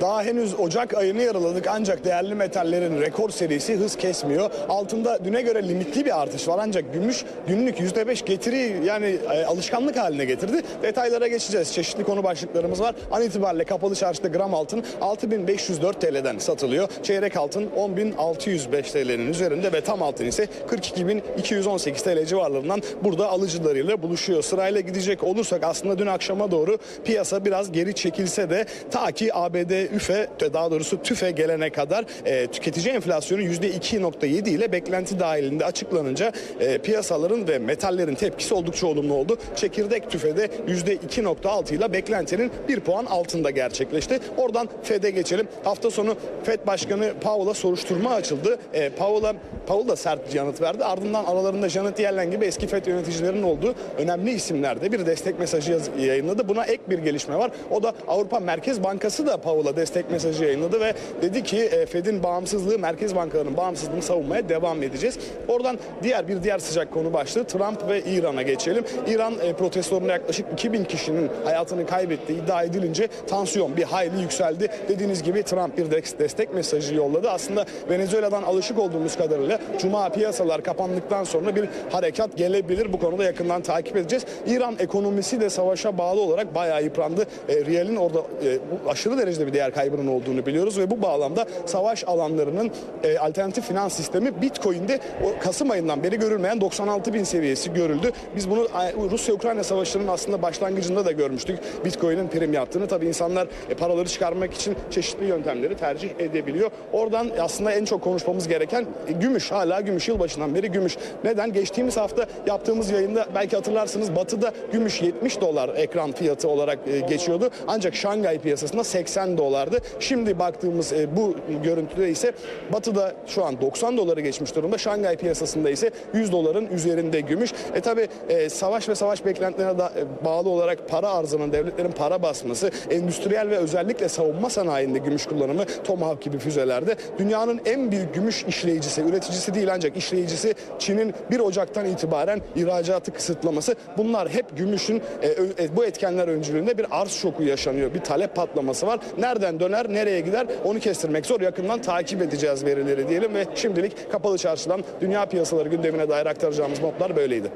Daha henüz Ocak ayını yaraladık ancak değerli metallerin rekor serisi hız kesmiyor. Altında düne göre limitli bir artış var ancak gümüş günlük %5 getiri yani e, alışkanlık haline getirdi. Detaylara geçeceğiz. Çeşitli konu başlıklarımız var. An itibariyle kapalı çarşıda gram altın 6504 TL'den satılıyor. Çeyrek altın 10605 TL'nin üzerinde ve tam altın ise 42218 TL civarlarından burada alıcılarıyla buluşuyor. Sırayla gidecek olursak aslında dün akşama doğru piyasa biraz geri çekilse de ta ki ABD üfe daha doğrusu tüfe gelene kadar e, tüketici enflasyonu %2.7 ile beklenti dahilinde açıklanınca e, piyasaların ve metallerin tepkisi oldukça olumlu oldu. Çekirdek tüfede %2.6 ile beklentinin bir puan altında gerçekleşti. Oradan FED'e geçelim. Hafta sonu FED Başkanı Powell'a soruşturma açıldı. E, Powell'a Powell da sert yanıt verdi. Ardından aralarında Janet Yellen gibi eski FED yöneticilerinin olduğu önemli isimlerde bir destek mesajı yayınladı. Buna ek bir gelişme var. O da Avrupa Merkez Bankası da Powell'a destek mesajı yayınladı ve dedi ki e, Fed'in bağımsızlığı, merkez bankalarının bağımsızlığını savunmaya devam edeceğiz. Oradan diğer bir diğer sıcak konu başlığı Trump ve İran'a geçelim. İran e, protestolarında yaklaşık 2000 kişinin hayatını kaybettiği iddia edilince tansiyon bir hayli yükseldi. Dediğiniz gibi Trump bir de- destek mesajı yolladı. Aslında Venezuela'dan alışık olduğumuz kadarıyla Cuma piyasalar kapandıktan sonra bir harekat gelebilir. Bu konuda yakından takip edeceğiz. İran ekonomisi de savaşa bağlı olarak bayağı yıprandı. E, Riyal'in orada e, aşırı derecede bir değer kaybının olduğunu biliyoruz ve bu bağlamda savaş alanlarının e, alternatif finans sistemi Bitcoin'de o Kasım ayından beri görülmeyen 96 bin seviyesi görüldü. Biz bunu e, Rusya-Ukrayna savaşlarının aslında başlangıcında da görmüştük. Bitcoin'in prim yaptığını. Tabii insanlar e, paraları çıkarmak için çeşitli yöntemleri tercih edebiliyor. Oradan aslında en çok konuşmamız gereken e, gümüş. Hala gümüş yılbaşından beri gümüş. Neden? Geçtiğimiz hafta yaptığımız yayında belki hatırlarsınız Batı'da gümüş 70 dolar ekran fiyatı olarak e, geçiyordu. Ancak Şangay piyasasında 80 dolardı. Şimdi baktığımız e, bu görüntüde ise Batı'da şu an 90 doları geçmiş durumda. Şangay piyasasında ise 100 doların üzerinde gümüş. E tabi savaş ve savaş beklentilerine da, e, bağlı olarak para arzının, devletlerin para basması, endüstriyel ve özellikle savunma sanayinde gümüş kullanımı, Tomahawk gibi füzelerde dünyanın en büyük gümüş işleyicisi, üreticisi değil ancak işleyicisi Çin'in 1 Ocak'tan itibaren ihracatı kısıtlaması. Bunlar hep gümüşün e, e, bu etkenler öncülüğünde bir arz şoku yaşanıyor. Bir talep patlaması var. Nereden döner, nereye gider onu kestirmek zor. Yakından takip edeceğiz verileri diyelim ve şimdilik kapalı çarşıdan dünya piyasaları gündemine dair aktaracağımız notlar böyleydi.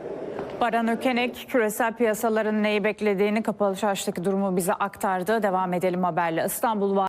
Baran Ökenek küresel piyasaların neyi beklediğini kapalı çarşıdaki durumu bize aktardı. Devam edelim haberle. İstanbul